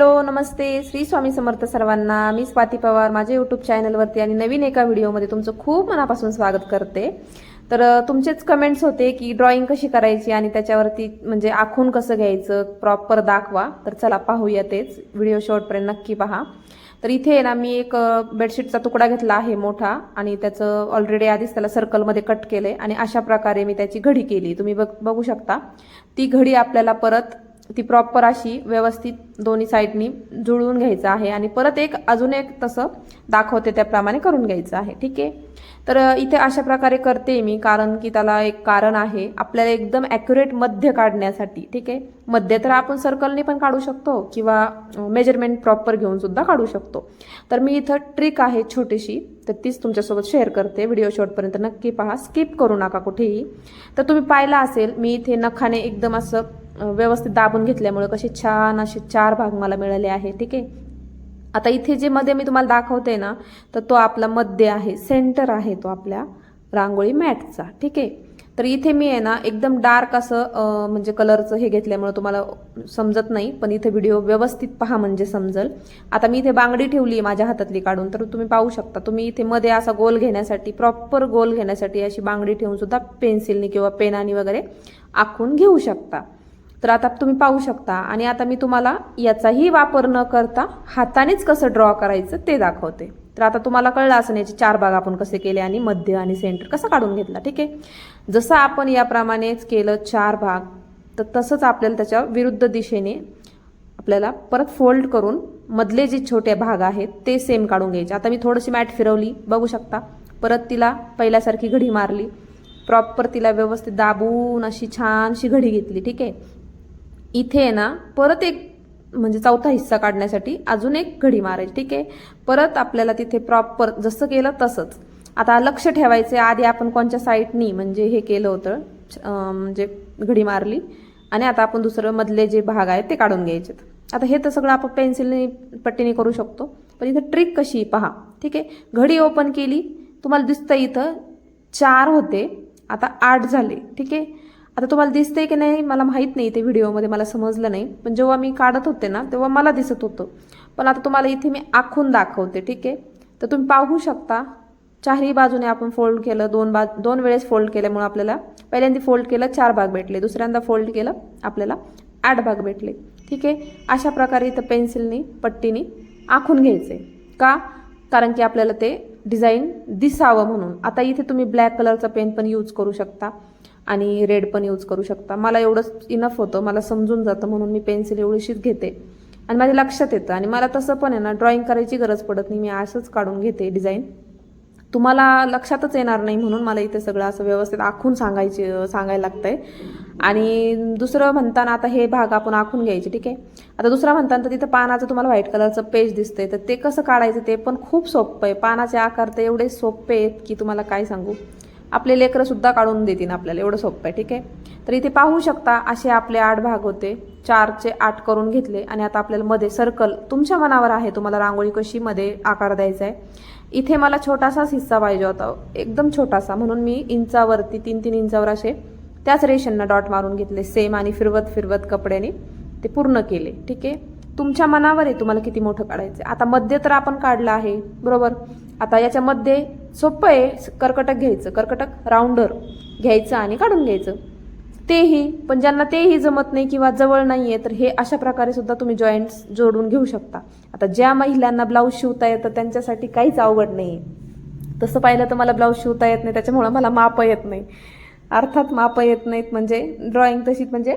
Hello नमस्ते. श्री स्वामी समर्थ सर्वांना मी स्वाती पवार. माझ्या YouTube चॅनलवरती आणि नवीन एका व्हिडिओमध्ये तुमचं खूप मनापासून स्वागत करते. तर तुमचेच कमेंट्स होते की ड्रॉइंग कशी करायची आणि त्याच्यावरती म्हणजे आखून कसं घ्यायचं प्रॉपर दाखवा. तर चला पाहूया तेच. व्हिडिओ शेवटपर्यंत नक्की पहा. तर इथे आहे ना मी एक बेडशीटचा तुकडा घेतला आहे मोठा आणि त्याचं ऑलरेडी आधीच त्याला सर्कलमध्ये कट केलं आहे आणि अशा प्रकारे मी त्याची घडी केली. तुम्ही बघ बघू शकता. ती घडी आपल्याला परत ती प्रॉपर अशी व्यवस्थित दोन्ही साईडनी जुळवून घ्यायचं आहे आणि परत एक अजून एक तसं दाखवते त्याप्रमाणे करून घ्यायचं आहे. ठीक आहे? तर इथे अशा प्रकारे करते मी कारण की त्याला एक कारण आहे आपल्याला एकदम ॲक्युरेट मध्य काढण्यासाठी. ठीक आहे? मध्य तर आपण सर्कलने पण काढू शकतो किंवा मेजरमेंट प्रॉपर घेऊन सुद्धा काढू शकतो. तर मी इथं ट्रिक आहे छोटीशी तर तीच तुमच्यासोबत शेअर करते. व्हिडिओ शॉर्टपर्यंत नक्की पहा. स्किप करू नका कुठेही. तर तुम्ही पाहिलं असेल मी इथे नखाने एकदम असं व्यवस्थित दाबून घेतल्यामुळे कसे छान असे चार भाग मला मिळाले आहे ठीक आहे? आता इथे जे मध्ये मी तुम्हाला दाखवते ना तर तो आपला मध्य आहे सेंटर आहे तो आपल्या रांगोळी मॅटचा ठीक आहे? तर इथे मी आहे ना एकदम डार्क असं म्हणजे कलरचं हे घेतल्यामुळे तुम्हाला समजत नाही पण इथे व्हिडिओ व्यवस्थित पहा म्हणजे समजल. आता मी इथे बांगडी ठेवली आहे माझ्या हातातली काढून तर तुम्ही पाहू शकता. तुम्ही इथे मध्ये असा गोल घेण्यासाठी प्रॉपर गोल घेण्यासाठी अशी बांगडी ठेवून सुद्धा पेन्सिलनी किंवा पेनानी वगैरे आखून घेऊ शकता. तर आता तुम्ही पाहू शकता. आणि आता मी तुम्हाला याचाही वापर न करता हातानेच कसं ड्रॉ करायचं ते दाखवते. तर आता तुम्हाला कळलं असं याचे चार भाग आपण कसे केले आणि मध्य आणि सेंटर कसं काढून घेतला ठीक आहे? जसं आपण याप्रमाणेच केलं चार भाग तर तसंच आपल्याला त्याच्या विरुद्ध दिशेने आपल्याला परत फोल्ड करून मधले जे छोटे भाग आहेत ते सेम काढून घ्यायचे. आता मी थोडीशी मॅट फिरवली बघू शकता. परत तिला पहिल्यासारखी घडी मारली. प्रॉपर तिला व्यवस्थित दाबून अशी छानशी घडी घेतली ठीक आहे? इथे आहे ना परत एक म्हणजे चौथा हिस्सा काढण्यासाठी अजून एक घडी मारायची ठीक आहे? परत आपल्याला तिथे प्रॉपर जसं केलं तसंच. आता लक्ष ठेवायचे आधी आपण कोणत्या साईडनी म्हणजे हे केलं होतं म्हणजे घडी मारली आणि आता आपण दुसरं मधले जे भाग आहेत ते काढून घ्यायचे आता हे तर सगळं आपण पेन्सिलने पट्टीने करू शकतो पण इथं ट्रिक कशी पहा ठीक आहे? घडी ओपन केली तुम्हाला दिसतं इथं चार होते आता आठ झाले ठीक आहे? आता तुम्हाला दिसतंय की नाही मला माहीत नाही ते व्हिडिओमध्ये मला समजलं नाही. पण जेव्हा मी काढत होते ना तेव्हा मला दिसत होतं. पण आता तुम्हाला इथे मी आखून दाखवते ठीक आहे? तर तुम्ही पाहू शकता चारही बाजूने आपण फोल्ड केलं दोन बा दोन वेळेस फोल्ड केल्यामुळे आपल्याला पहिल्यांदा फोल्ड केलं चार भाग भेटले. दुसऱ्यांदा फोल्ड केलं आपल्याला आठ भाग भेटले. ठीक आहे? अशा प्रकारे इथं पेन्सिलनी पट्टीनी आखून घ्यायचे. का? कारण की आपल्याला ते डिझाईन दिसावं म्हणून. आता इथे तुम्ही ब्लॅक कलरचा पेन पण यूज करू शकता. आणि रेड पण यूज करू शकता. मला एवढंच इनफ होतं. मला समजून जातं म्हणून मी पेन्सिल एवढीशीच घेते. आणि माझ्या लक्षात येतं. आणि मला तसं पण आहे ना ड्रॉइंग करायची गरज पडत नाही. मी असंच काढून घेते डिझाईन तुम्हाला लक्षातच येणार नाही म्हणून मला इथे सगळं असं व्यवस्थित आखून सांगायचे सांगायला लागतंय. आणि दुसरं म्हणताना आता हे भाग आपण आखून घ्यायचे ठीक आहे? आता दुसरा म्हणताना तर तिथं पानाचं तुम्हाला व्हाईट कलरचं पेज दिसतंय. तर ते कसं काढायचं ते पण खूप सोपं आहे. पानाचे आकार तर एवढे सोपे आहेत की तुम्हाला काय सांगू? आपले लेकरंसुद्धा काढून देतील आपल्याला. एवढं सोपं आहे ठीक आहे? तर इथे पाहू शकता असे आपले आठ भाग होते. चारचे आठ करून घेतले आणि आता आपल्याला मध्ये सर्कल तुमच्या मनावर आहे. तुम्हाला रांगोळी कशी मध्ये आकार द्यायचा आहे. इथे मला छोटासाच हिस्सा पाहिजे होता. एकदम छोटासा. म्हणून मी इंचावरती तीन तीन इंचावर असे त्याच रेषांना डॉट मारून घेतले. सेम आणि फिरवत फिरवत कपड्याने ते पूर्ण केले. ठीक आहे? तुमच्या मनावर आहे तुम्हाला किती मोठं काढायचं आता मध्य तर आपण काढलं आहे. बरोबर? आता याच्यामध्ये सोपं आहे. कर्कटक घ्यायचं. कर्कटक राऊंडर घ्यायचं आणि काढून घ्यायचं. तेही पण ज्यांना तेही जमत नाही किंवा जवळ नाही आहे तर हे अशा प्रकारे सुद्धा तुम्ही जॉईंट्स जोडून घेऊ शकता. आता ज्या महिलांना ब्लाऊज शिवता येतं त्यांच्यासाठी काहीच अवघड नाही आहे तसं पाहिलं तर मला ब्लाऊज शिवता येत नाही त्याच्यामुळं मला मापं येत नाही. अर्थात मापं येत नाहीत म्हणजे ड्रॉइंग तशी म्हणजे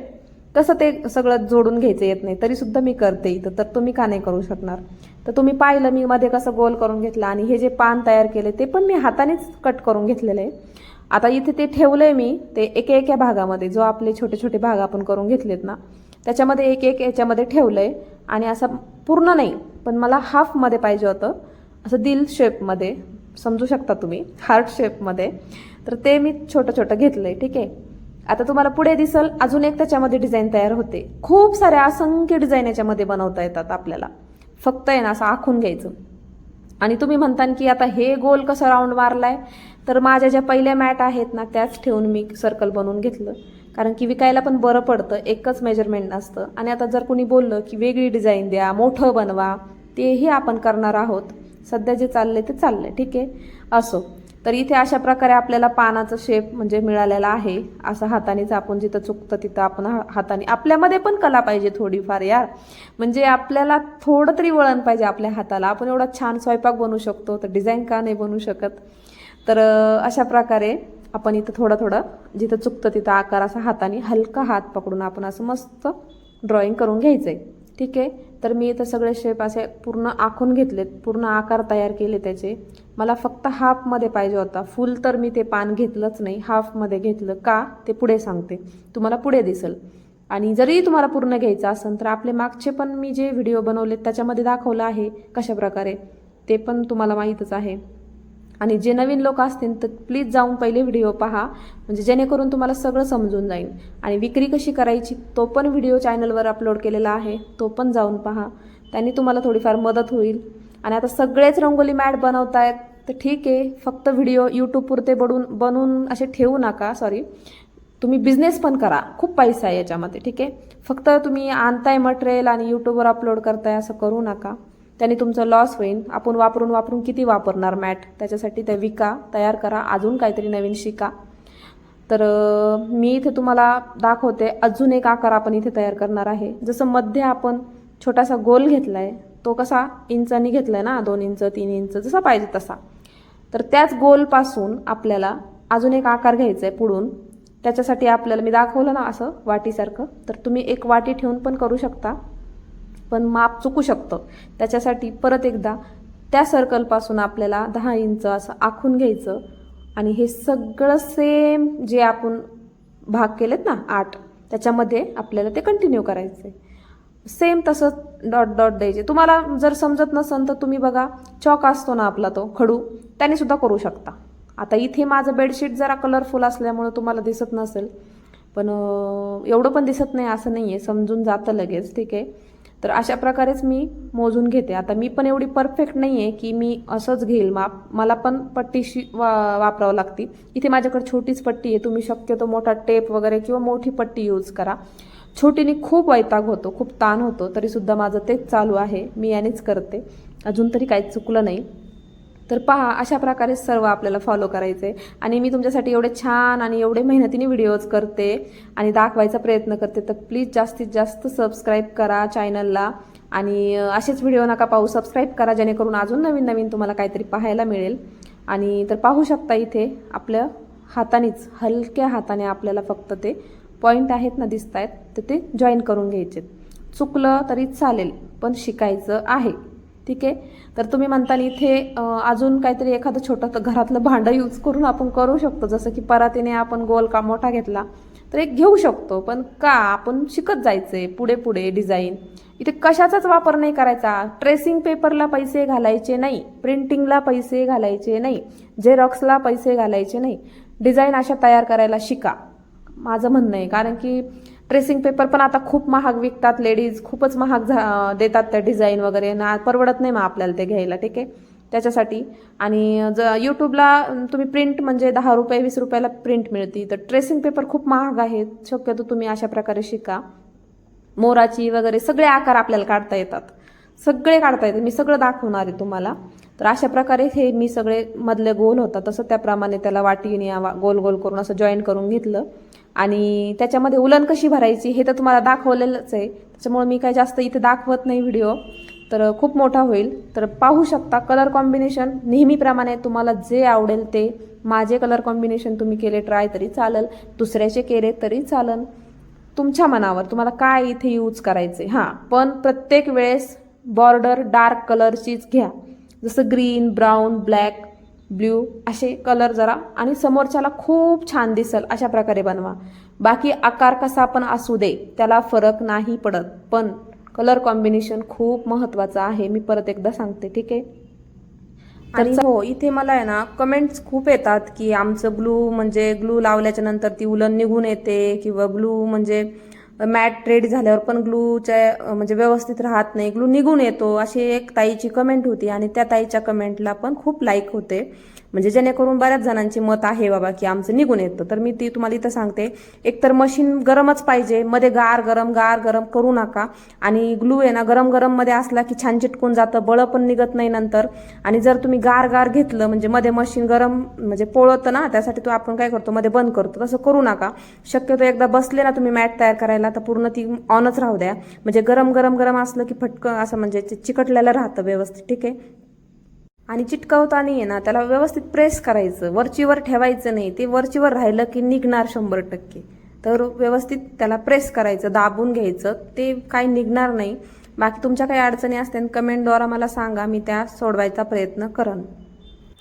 कसं ते सगळं जोडून घ्यायचं येत नाही. तरीसुद्धा मी करते इथं तर तुम्ही का नाही करू शकणार? तर तुम्ही पाहिलं मी मध्ये कसं गोल करून घेतलं आणि हे जे पान तयार केले ते पण मी हातानेच कट करून घेतलेलं. आहे आता इथे ते ठेवलं आहे मी ते एके एका भागामध्ये जो आपले छोटे छोटे भाग आपण करून घेतलेत ना त्याच्यामध्ये एक एक याच्यामध्ये ठेवलं आहे आणि असं पूर्ण नाही पण मला हाफमध्ये पाहिजे होतं. असं दिल शेपमध्ये समजू शकता तुम्ही हार्ट शेपमध्ये तर ते मी छोटं छोटं घेतलं आहे ठीक आहे? आता तुम्हाला पुढे दिसल अजून एक त्याच्यामध्ये डिझाईन तयार होते. खूप साऱ्या असंख्य डिझाईन याच्यामध्ये बनवता येतात आपल्याला. फक्त आहे ना असं आखून घ्यायचं. आणि तुम्ही म्हणता की आता हे गोल कसं राऊंड मारलाय? तर माझ्या ज्या पहिल्या मॅट आहेत ना त्याच ठेवून मी सर्कल बनवून घेतलं. कारण की विकायला पण बरं पडतं एकच मेजरमेंट नसतं. आणि आता जर कोणी बोललं की वेगळी डिझाईन द्या मोठं बनवा तेही आपण करणार आहोत. सध्या जे चाललंय ते चाललंय ठीक आहे? असो. तर इथे अशा प्रकारे आपल्याला पानाचं शेप म्हणजे मिळालेला आहे. असं हातानेच आपण जिथं चुकतं तिथं आपण हा- हाताने आपल्यामध्ये पण कला पाहिजे थोडीफार यार. म्हणजे आपल्याला थोडं तरी वळण पाहिजे आपल्या हाताला. आपण एवढा छान स्वयंपाक बनवू शकतो तर डिझाईन का नाही बनवू शकत? तर अशा प्रकारे आपण इथं थोडं थोडं जिथं चुकतं तिथं आकार असा हाताने हलका हात पकडून आपण असं मस्त ड्रॉइंग करून घ्यायचं आहे ठीक आहे? तर मी इथं सगळे शेप असे पूर्ण आखून घेतलेत. पूर्ण आकार तयार केले त्याचे. मला फक्त हाफमध्ये पाहिजे होता. फुल तर मी ते पान घेतलंच नाही. हाफमध्ये घेतलं. का? ते पुढे सांगते. तुम्हाला पुढे दिसेल. आणि जरी तुम्हाला पूर्ण घ्यायचं असेल तर आपले मागचे पण मी जे व्हिडिओ बनवलेत त्याच्यामध्ये दाखवलं आहे कशा प्रकारे. ते पण तुम्हाला माहीतच आहे. आणि जे नवीन लोक असतील तर प्लीज जाऊन पहिले व्हिडिओ पहा. म्हणजे जेणेकरून तुम्हाला सगळं समजून जाईल. आणि विक्री कशी करायची तो पण व्हिडिओ चॅनलवर अपलोड केलेला आहे. तो पण जाऊन पहा. त्यांनी तुम्हाला थोडीफार मदत होईल. आणि आता सगळेच रंगोली मॅट बनवतायत. तर ठीक आहे फक्त व्हिडिओ यूट्यूबपुरते बडून बनवून असे ठेवू नका सॉरी तुम्ही बिझनेस पण करा खूप पैसा आहे याच्यामध्ये ठीक आहे? फक्त तुम्ही आणताय मटेरियल आणि यूट्यूबवर अपलोड करताय असं करू नका. त्याने तुमचं लॉस होईल. आपण वापरून वापरून किती वापरणार मॅट? त्याच्यासाठी ते विका तयार करा. अजून काहीतरी नवीन शिका. तर मी इथे तुम्हाला दाखवते. अजून एक आकार आपण इथे तयार करणार आहे. जसं मध्ये आपण छोटासा गोल घेतला आहे तो कसा इंचानी घेतला आहे ना दोन इंच तीन इंच जसा पाहिजे तसा. तर त्याच गोलपासून आपल्याला अजून एक आकार घ्यायचा आहे पुढून. त्याच्यासाठी आपल्याला मी दाखवलं ना असं वाटीसारखं. तर तुम्ही एक वाटी ठेवून पण करू शकता पण माप चुकू शकतं. त्याच्यासाठी परत एकदा त्या सर्कलपासून आपल्याला दहा इंच असं आखून घ्यायचं. आणि हे सगळं सेम जे आपण भाग केलेत ना आठ त्याच्यामध्ये आपल्याला ते कंटिन्यू करायचं आहे सेम तसंच डॉट डॉट द्यायचे. तुम्हाला जर समजत नसेल तर तुम्ही बघा चॉक असतो ना आपला तो खडू त्याने सुद्धा करू शकता. आता इथे माझं बेडशीट जरा कलरफुल असल्यामुळं तुम्हाला दिसत नसेल पण एवढं पण दिसत नाही असं नाही आहे समजून जातं लगेच ठीक आहे? तर अशा प्रकारेच मी मोजून घेते. आता मी पण एवढी परफेक्ट नाही आहे की मी असंच घेईल. माप मला पण पट्टीशी वा वापरावं लागते. इथे माझ्याकडे छोटीच पट्टी आहे. तुम्ही शक्यतो मोठा टेप वगैरे किंवा मोठी पट्टी यूज करा. छोटीने खूप वैताग होतो खूप ताण होतो तरीसुद्धा माझं तेच चालू आहे मी यानेच करते. अजून तरी काहीच चुकलं नाही. तर पहा अशा प्रकारे सर्व आपल्याला फॉलो करायचे. आणि मी तुमच्यासाठी एवढे छान आणि एवढे मेहनतीने व्हिडिओज करते आणि दाखवायचा प्रयत्न करते. तर प्लीज जास्तीत जास्त सबस्क्राईब करा चॅनलला आणि असेच व्हिडिओ नका पाहू. सबस्क्राईब करा जेणेकरून अजून नवीन नवीन तुम्हाला काहीतरी पाहायला मिळेल. आणि तर पाहू शकता इथे आपल्या हातानेच हलक्या हाताने आपल्याला फक्त ते पॉईंट आहेत ना दिसत आहेत तर ते जॉईन करून घ्यायचे. चुकलं तरी चालेल पण शिकायचं आहे. ठीक आहे? तर तुम्ही म्हणताल इथे अजून काहीतरी एखादं छोटं घरातलं भांडं यूज करून आपण करू शकतो. जसं की परातीने आपण गोल का मोठा घेतला तर एक घेऊ शकतो. पण का? आपण शिकत जायचं आहे पुढे पुढे डिझाईन इथे कशाचाच वापर नाही करायचा. ट्रेसिंग पेपरला पैसे घालायचे नाही प्रिंटिंगला पैसे घालायचे नाही झेरॉक्सला पैसे घालायचे नाही. डिझाईन अशा तयार करायला शिका. माझं म्हणणं आहे. कारण की ट्रेसिंग पेपर पण आता खूप महाग विकतात लेडीज खूपच महाग झा देतात त्या डिझाईन वगैरे. ना परवडत नाही मग आपल्याला ते घ्यायला ठीक आहे? त्याच्यासाठी. आणि ज यूट्यूबला तुम्ही प्रिंट म्हणजे दहा रुपये वीस रुपयाला प्रिंट मिळते. तर ट्रेसिंग पेपर खूप महाग आहेत. शक्यतो तुम्ही अशा प्रकारे शिका. मोराची वगैरे सगळे आकार आपल्याला काढता येतात. सगळे काढता येतात. मी सगळं दाखवणार आहे तुम्हाला. तर अशा प्रकारे हे मी सगळे मधले गोल होता तसं त्याप्रमाणे त्याला वाटीने गोल गोल करून असं जॉईन करून घेतलं. आणि त्याच्यामध्ये उलन कशी भरायची हे तर तुम्हाला दाखवलेलंच आहे. त्याच्यामुळे मी काय जास्त इथे दाखवत नाही व्हिडिओ तर खूप मोठा होईल. तर पाहू शकता कलर कॉम्बिनेशन नेहमीप्रमाणे तुम्हाला जे आवडेल ते माझे कलर कॉम्बिनेशन तुम्ही केले ट्राय तरी चालेल. दुसऱ्याचे केले तरी चालेल. तुमच्या मनावर तुम्हाला काय इथे यूज करायचे हां पण प्रत्येक वेळेस बॉर्डर डार्क कलरचीच घ्या. जसं ग्रीन ब्राऊन ब्लॅक ब्ल्यू असे कलर जरा आणि समोरच्याला खूप छान दिसल अशा प्रकारे बनवा. बाकी आकार कसा पण असू दे त्याला फरक नाही पडत. पण कलर कॉम्बिनेशन खूप महत्त्वाचं आहे. मी परत एकदा सांगते ठीक आहे? आणि हो इथे मला आहे ना कमेंट्स खूप येतात की आमचं ग्लू म्हणजे ग्लू लावल्याच्या नंतर ती उलन निघून येते किंवा ग्लू म्हणजे मॅट रेडी झाल्यावर पण ग्लूच्या म्हणजे व्यवस्थित राहत नाही. ग्लू निघून येतो अशी एक ताईची कमेंट होती आणि त्या ताईच्या कमेंटला पण खूप लाईक होते. म्हणजे जेणेकरून बऱ्याच जणांची मत आहे बाबा की आमचं निघून येतं. तर मी ती तुम्हाला इथं सांगते. एकतर मशीन गरमच पाहिजे. मध्ये गार गरम गार गरम करू नका. आणि ग्लू आहे ना गरम गरममध्ये असला की छान चिटकून जातं. बळं पण निघत नाही नंतर. आणि जर तुम्ही गार गार घेतलं म्हणजे मध्ये मशीन गरम म्हणजे पोळतं ना त्यासाठी तो आपण काय करतो? मध्ये बंद करतो. तसं करू नका. शक्यतो एकदा बसले ना तुम्ही मॅट तयार करायला तर पूर्ण ती ऑनच राहू द्या. म्हणजे गरम गरम गरम असलं की फटकं असं म्हणजे चिकटलेलं राहतं व्यवस्थित. ठीक आहे? आणि चिटकवताना आहे ना त्याला व्यवस्थित प्रेस करायचं. वरचीवर ठेवायचं नाही. ते वरचीवर राहिलं की निघणार शंभर टक्के. तर व्यवस्थित त्याला प्रेस करायचं दाबून घ्यायचं. ते काही निघणार नाही. बाकी तुमच्या काही अडचणी असतील कमेंटद्वारा मला सांगा. मी त्या सोडवायचा प्रयत्न करन.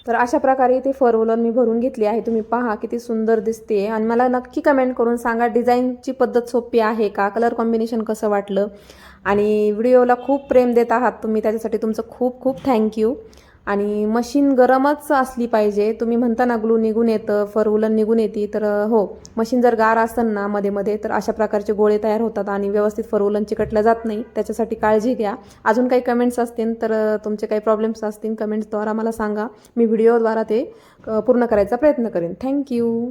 तर अशा प्रकारे ते फोर मी भरून घेतली आहे. तुम्ही पहा किती सुंदर दिसते. आणि मला नक्की कमेंट करून सांगा डिझाईनची पद्धत सोपी आहे का? कलर कॉम्बिनेशन कसं वाटलं? आणि व्हिडिओला खूप प्रेम देत आहात तुम्ही. त्याच्यासाठी तुमचं खूप खूप थँक्यू आणि मशीन गरमच असली पाहिजे. तुम्ही म्हणता ना ग्लू निघून येतं फर निघून येते तर हो मशीन जर गार असेल ना मध्ये मध्ये तर अशा प्रकारचे गोळे तयार होतात आणि व्यवस्थित फर चिकटलं जात नाही. त्याच्यासाठी काळजी घ्या. अजून काही कमेंट्स असतील तर तुमचे काही प्रॉब्लेम्स असतील कमेंट्सद्वारा मला सांगा. मी व्हिडिओद्वारा ते पूर्ण करायचा प्रयत्न करेन. थँक्यू